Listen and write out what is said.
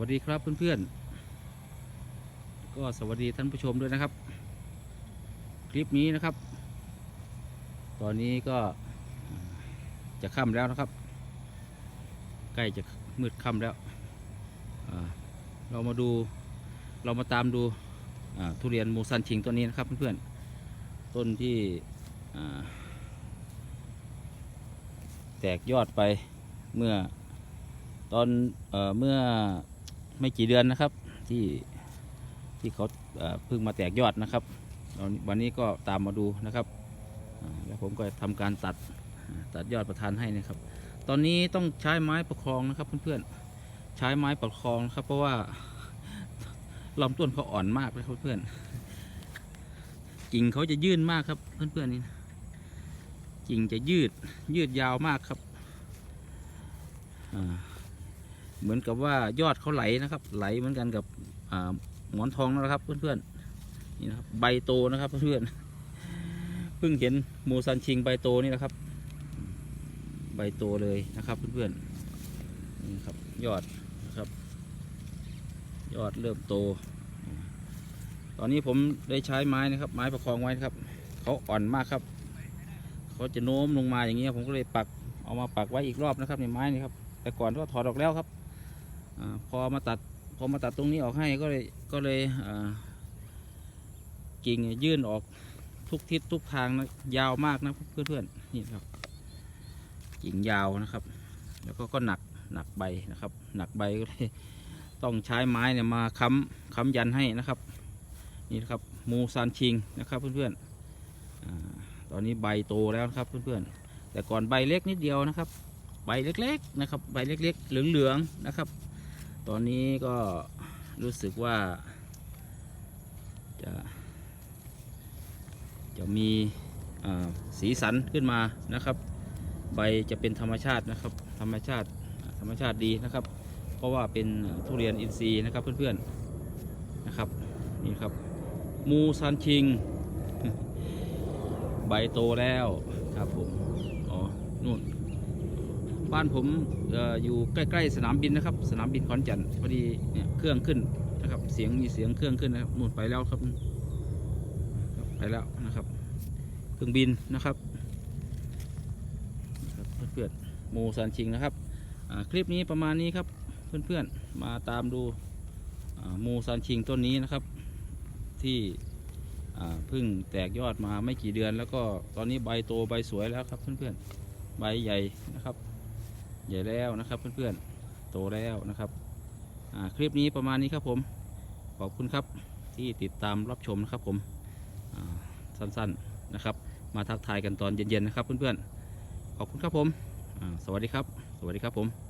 วัสดีครับเพื่อนๆ ก็สวัสดีท่านผู้ชมด้วยนะครับ คลิปนี้นะครับ ตอนนี้ก็จะค่ำแล้วนะครับ ใกล้จะมืดค่ำแล้วเรามาดูเรามาตามดูทุเรียนมูซันชิงตัวนี้นะครับเพื่อนๆ ต้นที่แตกยอดไปเมื่อตอนเออเมื่อ ไม่กี่เดือนนะครับ ที่ที่เขาเพิ่งมาแตกยอดนะครับวันนี้ก็ตามมาดูนะครับแล้วผมก็ทำการตัดตัดยอดประทานให้นะครับ ตอนนี้ต้องใช้ไม้ประคองนะครับเพื่อนๆใช้ไม้ประคองครับเพราะว่าลำต้นเขาอ่อนมากเลยครับเพื่อนกิ่งเขาจะยื่นมากครับเพื่อนๆนี่กิ่งจะยืดยืดยาวมากครับอ่า เหมือนกับว่ายอดเขาไหลนะครับ ไหลเหมือนกันกับหมอนทองนะครับ เพื่อนๆนี่นะครับใบโตนะครับเพื่อนๆเพิ่งเห็นมูซันชิงใบโตนี่นะครับ ใบโตเลยนะครับเพื่อนๆนี่ครับยอดนะครับ ยอดเริ่มโต ตอนนี้ผมได้ใช้ไม้นะครับ ไม้ประคองไว้นะครับเขาอ่อนมากครับเขาจะโน้มลงมาอย่างเงี้ผมก็เลยปักเอามาปักไว้อีกรอบนะครับในไม้นี่ครับแต่ก่อนก็ถอดออกแล้วครับ พอมาตัดพอมาตัดตรงนี้ออกให้ก็เลยก็เลยกิ่งยื่นออกทุกทิศทุกทางนะยาวมากนะเพื่อนๆนี่ครับกิ่งยาวนะครับ แล้วก็ก็หนักหนักใบนะครับ หนักใบก็เลยต้องใช้ไม้เนี่ยมาค้ำค้ำยันให้นะครับ นี่นะครับมูซานชิงนะครับเพื่อนๆอตอนนี้ใบโตแล้วครับเพื่อนๆแต่ก่อนใบเล็กนิดเดียวนะครับ ใบเล็กๆนะครับ ใบเล็กๆเหลืองๆนะครับ ตอนนี้ก็รู้สึกว่า จะ จะมีสีสันขึ้นมานะครับ ใบจะเป็นธรรมชาตินะครับ ธรรมชาติธรรมชาติดีนะครับ เพราะว่าเป็นทุเรียนอินทรีย์นะครับเพื่อนๆนะครับนี่ครับมูซันชิง ใบโตแล้วครับผม บ้านผมอออยู่ใกล้ๆสนามบินนะครับ สนามบินขอนแก่นพอดีเนี่ยเครื่องขึ้นนะครับ เสียงมีเสียงเครื่องขึ้นนะครับนู่นไปแล้วครับ ไปแล้วนะครับ เครื่องบินนะครับเพื่อนๆโมซันชิงนะครับคลิปนี้ประมาณนี้ครับเพื่อนๆมาตามดูโมซันชิงต้นนี้นะครับ ที่เพิ่งแตกยอดมาไม่กี่เดือน แล้วก็ตอนนี้ใบโตใบสวยแล้วครับเพื่อนๆใบใหญ่นะครับ ใหญ่แล้วนะครับเพื่อนๆโตแล้วนะครับคลิปนี้ประมาณนี้ครับผม ขอบคุณครับที่ติดตามรับชมนะครับผมสั้นๆนะครับ มาทักทายกันตอนเย็นๆนะครับเพื่อนๆขอบคุณครับผมสวัสดีครับ สวัสดีครับผม